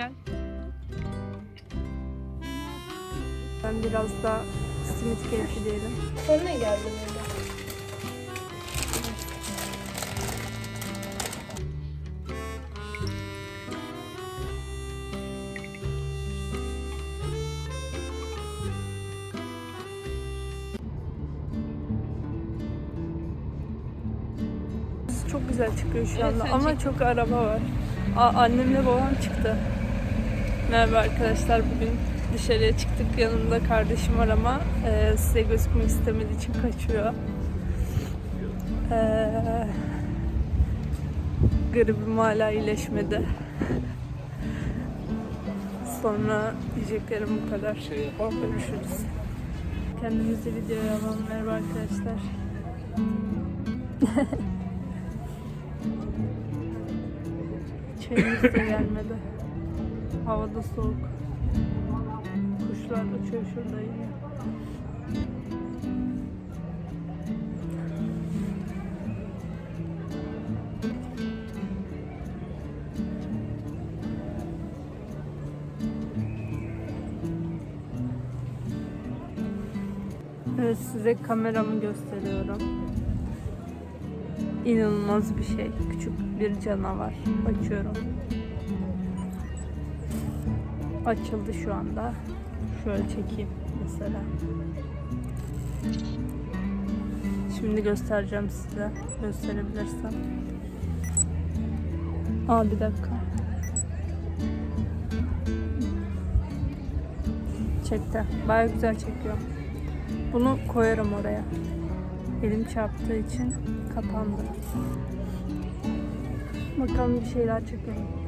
Gel. Ben biraz da simit keyfi diyelim. Sonra ne geldi burada? Çok güzel çıkıyor şu Evet, anda sen ama çok araba var. Aa, annemle babam çıktı. Merhaba arkadaşlar bugün dışarıya çıktık. Yanımda kardeşim var ama e, size gözükmek istemediği için kaçıyor. E, gribim hala iyileşmedi. Sonra diyeceklerim bu kadar. Görüşürüz. Kendimizi videoya alalım. Merhaba arkadaşlar. Çayımız da gelmedi. Havada soğuk. Kuşlar uçuyor şurada yine. Evet size kameramı gösteriyorum. İnanılmaz bir şey. Küçük bir canavar. Açıyorum. Açıldı şu anda. Şöyle çekeyim mesela. Şimdi göstereceğim size. Gösterebilirsem. Aa bir dakika. Çekti. Baya güzel çekiyor. Bunu koyarım oraya. Elim çarptığı için kapandı. Bakalım bir şeyler çekelim.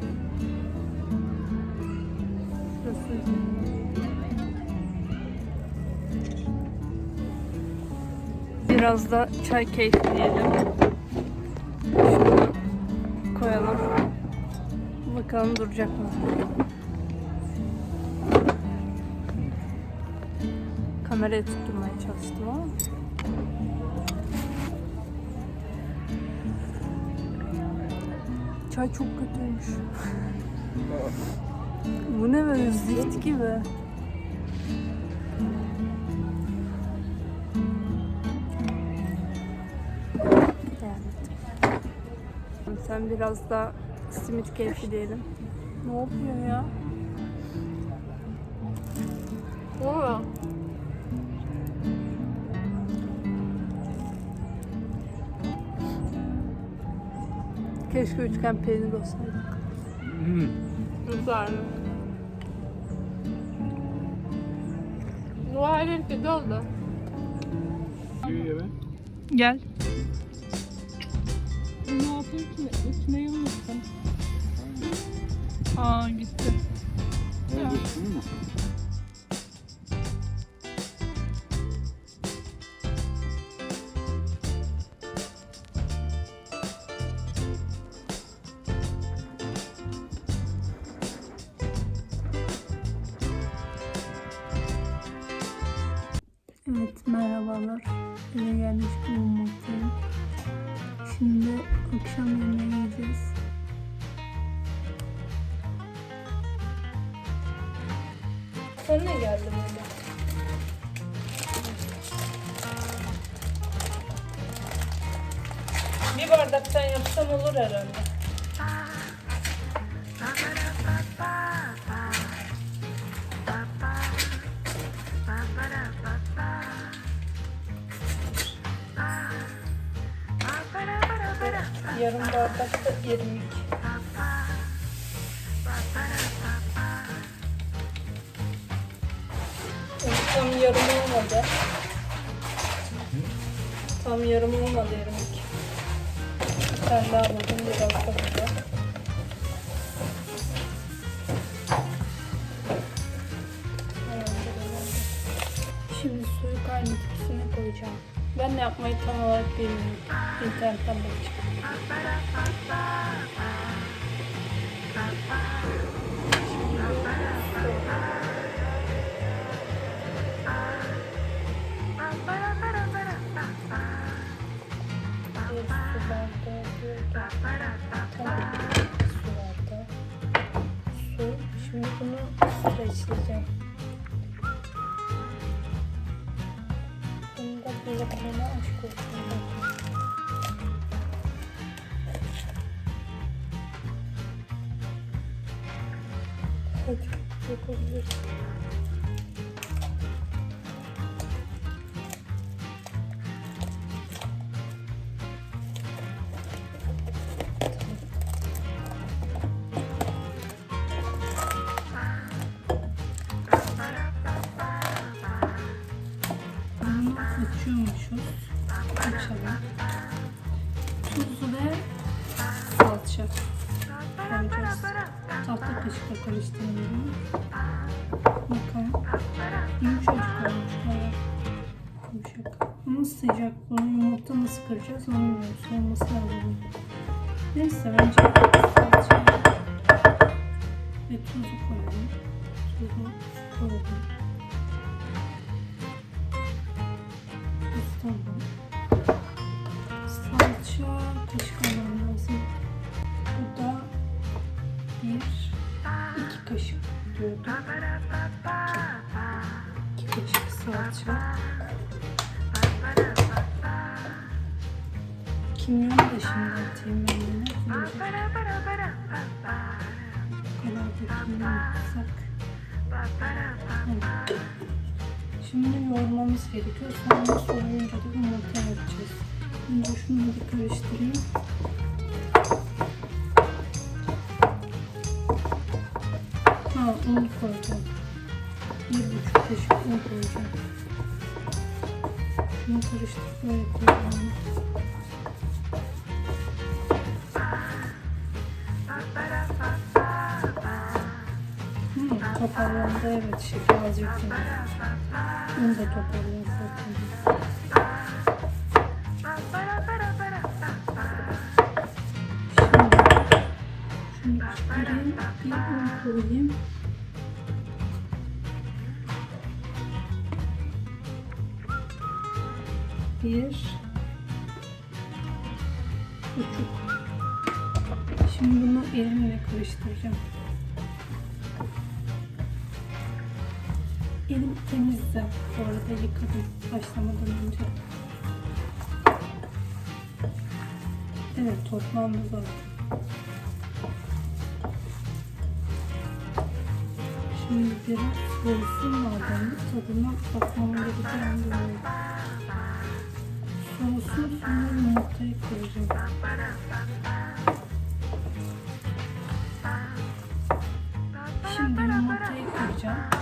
Biraz da çay keyfi diyelim. Şunu koyalım. Bakalım duracak mı? Kamerayı tutturmaya çalıştım ama. Çay çok kötüymüş. Bu ne böyle zift gibi. Sen biraz da simit keyfi diyelim. Ne yapıyor ya? Aa, Keşke üçgen peynir olsaydı. Güzel. Bu halin kötü oldu. Gel. Ne yapayım ki? Ütmeyi unuttum. Aa gitti. Evet merhabalar. Eve gelmiş bulunmaktayım. Şimdi akşam yemeği yiyeceğiz. Sonra ne geldi burada? Bir bardaktan yapsam olur herhalde. Yarım bardakta irmik. Tam yarım olmadı. Tam yarım olmadı irmik. Bir tane daha buldum biraz da burada. Şimdi suyu kaynatıp üstüne koyacağım. Ben ne yapmayı tam olarak bilmiyorum. İnternetten bakacağım. Bardağı. Su. karıştıracağım. Bunu da böyle aşk olsun. Yapabiliriz. Açıyormuşuz. Açalım. Tuz ve salça koyacağız. Tahta kaşıkla karıştırıyorum. Bakalım. Yumuşacık olmuş bayağı. Yumuşak. Ama sıcak. Bunu yumurta nasıl kıracağız onu bilmiyorum. Soğuması lazım. Neyse bence salçayı ve tuzu koyalım. Tuzu koyalım. Atsak. Evet. Şimdi yoğurmamız gerekiyor. Sonra soğuyunca da yumurta yapacağız. Önce şunu bir karıştırayım. Ha un koyacağım. Bir buçuk kaşık un koyacağım. Şunu karıştırıp böyle koyacağım. Toparlandı evet şeker azıcık yedim. Un da toparlandı zaten. Şimdi çıkarayım. Bir un koyayım. Bir buçuk. Şimdi bunu elimle karıştıracağım. Elim temizdi. Bu arada yıkadım başlamadan önce. Evet toplamda zaten. Şimdi biraz soğusun madem tadına bakmam gereken bir Soğusun sonra yumurtayı koyacağım. Şimdi yumurtayı koyacağım.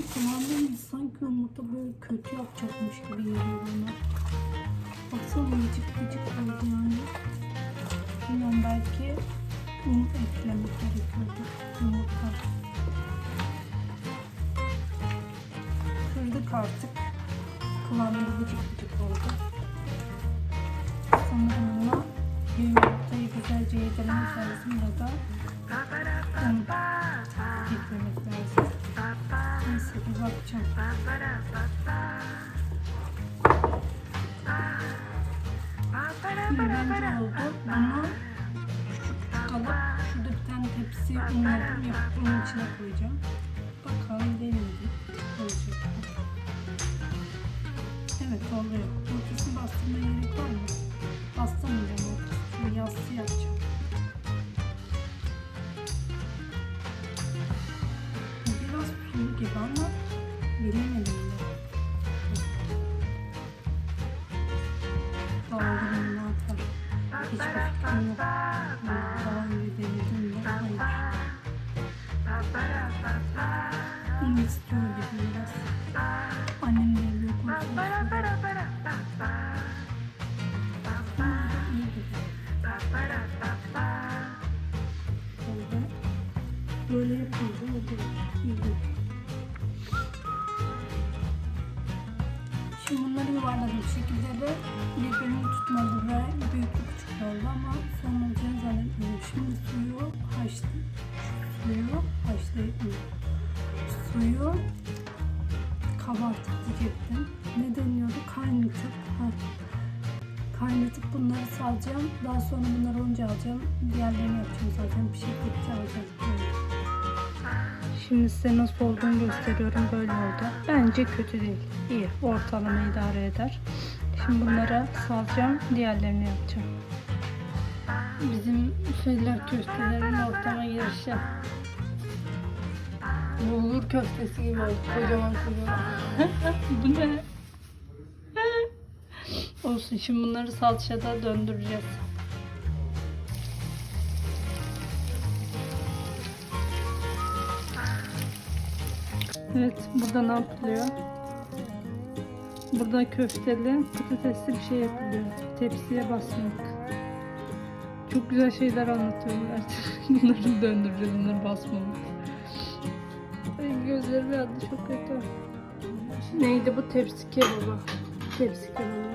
Bunun kıvamı sanki yumurta böyle kötü yapacakmış gibi geliyor bana. Baksana gıcık gıcık oldu yani. Bilmiyorum belki un eklemek gerekiyordu yumurta. Kırdık artık. Kıvamı gıcık gıcık oldu. Sanırım buna yumurtayı güzelce yedirmek lazım ya da un eklemek lazım. Neyse bir bakacağım. Bence oldu. Bunu küçük alıp şurada bir tane tepsi unladım yapıp onun içine koyacağım. Bakalım deneyelim. Olacak? Evet oluyor. Ortasını bastırmaya gerek var mı? Bastırmayacağım ortasını. Yassı yapacağım. Gibi ama bilemedim de. Dağılırım ne yapar. Hiçbir fikrim yok. Daha önce denedim de hayır. Un yuvarladım şekilde de birbirini tutmadı ve büyük bir küçük oldu ama son olacağını zannetmiyorum. Şimdi suyu haşlı, suyu haşlayıp? Suyu kabartıp diyecektim. Ne deniyordu? Kaynatıp. Ha. kaynatıp bunları salacağım. Daha sonra bunları onca alacağım. Diğerlerini yapacağım zaten. Bir şey kepçe alacağız. Şimdi size nasıl olduğunu gösteriyorum. Böyle oldu. Bence kötü değil. İyi. Ortalama idare eder. Şimdi bunlara salacağım. Diğerlerini yapacağım. Bizim şeyler köftelerin ortama girişi. Bulgur köftesi gibi oldu. Kocaman kocaman. Bu ne? Olsun şimdi bunları salçada döndüreceğiz. Evet burada ne yapılıyor? Burada köfteli patatesli bir şey yapılıyor. Tepsiye basmak. Çok güzel şeyler anlatıyorlar. bunları döndüreceğiz, bunları basmamak. Ay gözlerim yandı çok kötü. Neydi bu tepsi kebabı? Tepsi kebabı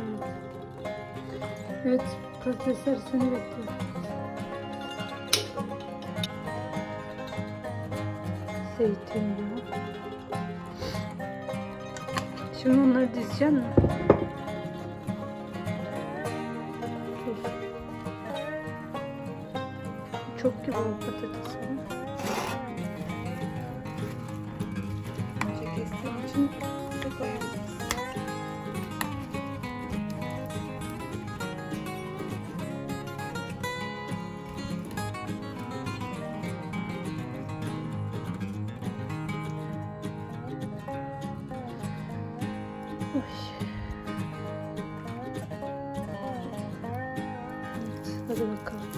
evet. Patatesler seni bekliyor. Zeytinyağı. Şimdi onları dizeceğim. Çok gibi o hadi bakalım.